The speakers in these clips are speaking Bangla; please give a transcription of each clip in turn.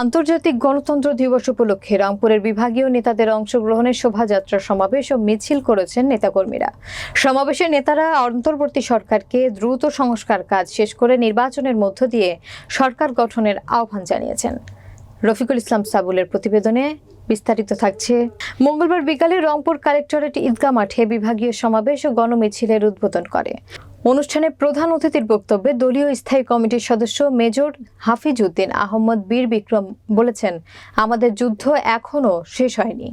আন্তর্জাতিক গণতন্ত্র দিবস উপলক্ষে রংপুরের বিভাগীয় নেতাদের অংশগ্রহণে শোভাযাত্রা সমাবেশ ও মিছিল করেছেন নেতাকর্মীরা। সমাবেশে নেতারা অন্তর্বর্তী সরকারকে দ্রুত সংস্কার কাজ শেষ করে নির্বাচনের মধ্য দিয়ে সরকার গঠনের আহ্বান জানিয়েছেন। রফিকুল ইসলাম সাবুলের প্রতিবেদনে বিস্তারিত থাকছে, মঙ্গলবার বিকালে রংপুর কালেক্টরেট ঈদগাহ মাঠে বিভাগীয় সমাবেশ ও গণমিছিলের উদ্বোধন করে। অনুষ্ঠানে প্রধান অতিথির বক্তব্যে দলীয় স্থায়ী কমিটির সদস্য মেজর হাফিজ উদ্দিন আহমদ বীর বিক্রম বলেছেন, আমাদের যুদ্ধ এখনও শেষ হয়নি।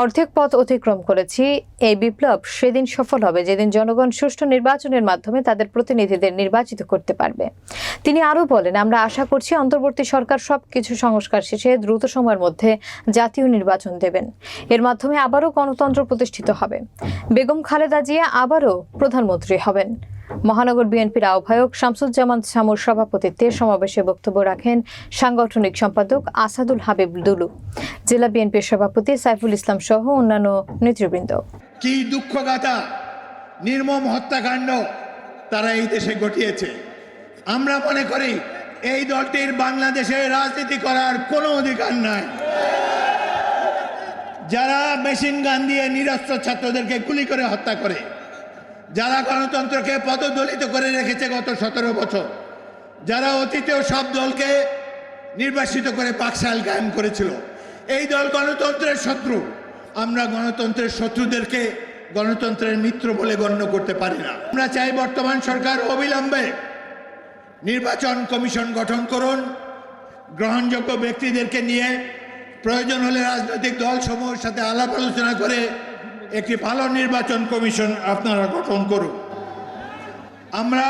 অর্ধেক পথ অতিক্রম করেছি। এই বিপ্লব সেদিন সফল হবে, যেদিন জনগণ সুষ্ঠু নির্বাচনের মাধ্যমে তাদের প্রতিনিধিদের নির্বাচিত করতে পারবে। তিনি আরও বলেন, আমরা আশা করছি অন্তর্বর্তী সরকার সব কিছু সংস্কার শেষে দ্রুত সময়ের মধ্যে জাতীয় নির্বাচন দেবেন। এর মাধ্যমে আবারও গণতন্ত্র প্রতিষ্ঠিত হবে। বেগম খালেদা জিয়া আবারও প্রধানমন্ত্রী হবেন। মহানগর বিএনপির আহ্বায়ক শামসুজ্জামান সামুর সভাপতিত্বে সমাবেশে বক্তব্য রাখেন সাংগঠনিক সম্পাদক আসাদুল হাবিব দুলু। জেলা বিএনপির সভাপতি সাইফুল ইসলাম সহ অন্যান্য নেতৃবৃন্দ। কি দুঃখগাথা নির্মম হত্যাকাণ্ড তারা এই দেশে ঘটিয়েছে। আমরা মনে করি এই দলটির বাংলাদেশে রাজনীতি করার কোনো অধিকার নাই। যারা মেশিন গান দিয়ে নিরস্ত্র ছাত্রদেরকে গুলি করে হত্যা করে যারা গণতন্ত্রকে পদদলিত করে রেখেছে গত সতেরো বছর, যারা অতীতেও সব দলকে নির্বাসিত করে পাকশাল কায়েম করেছিল, এই দল গণতন্ত্রের শত্রু। আমরা গণতন্ত্রের শত্রুদেরকে গণতন্ত্রের মিত্র বলে গণ্য করতে পারি না। আমরা চাই বর্তমান সরকার অবিলম্বে নির্বাচন কমিশন গঠন করুন। গ্রহণযোগ্য ব্যক্তিদেরকে নিয়ে প্রয়োজন হলে রাজনৈতিক দলসমূহের সাথে আলাপ আলোচনা করে একটি ভালো নির্বাচন কমিশন আপনারা গঠন করুন। আমরা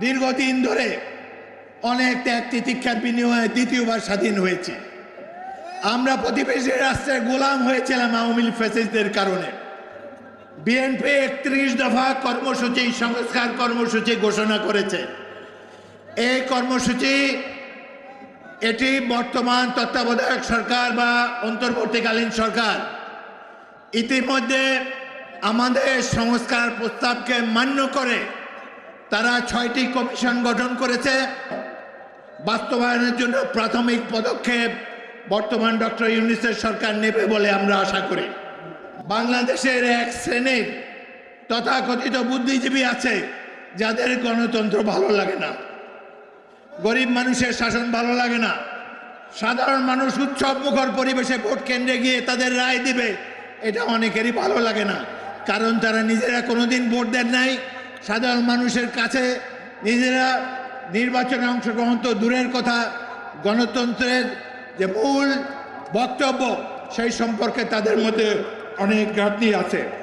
দীর্ঘদিন ধরে অনেক ত্যাগ তিতিক্ষার বিনিময়ে দ্বিতীয়বার স্বাধীন হয়েছি। আমরা প্রতিবেশী রাষ্ট্রের গোলাম হয়েছিলাম আওয়ামী লীগ ফ্যাসিস্টদের কারণে। বিএনপি একত্রিশ দফা কর্মসূচি, সংস্কার কর্মসূচি ঘোষণা করেছে। এই কর্মসূচি এটি বর্তমান তত্ত্বাবধায়ক সরকার বা অন্তর্বর্তীকালীন সরকার ইতিমধ্যে আমাদের সংস্কার প্রস্তাবকে মান্য করে তারা ছয়টি কমিশন গঠন করেছে। বাস্তবায়নের জন্য প্রাথমিক পদক্ষেপ বর্তমান ডক্টর ইউনিসের সরকার নেবে বলে আমরা আশা করি। বাংলাদেশের এক শ্রেণির তথাকথিত বুদ্ধিজীবী আছে, যাদের গণতন্ত্র ভালো লাগে না। গরিব মানুষের শাসন ভালো লাগে না। সাধারণ মানুষ উৎসব মুখর পরিবেশে ভোট কেন্দ্রে গিয়ে তাদের রায় দিবে। এটা অনেকেরই ভালো লাগে না। কারণ তারা নিজেরা কোনোদিন ভোট দেন নাই। সাধারণ মানুষের কাছে নিজেরা নির্বাচনে অংশগ্রহণ তো দূরের কথা। গণতন্ত্রের যে মূল বক্তব্য, সেই সম্পর্কে তাদের মধ্যে অনেক ঘাটতি আছে।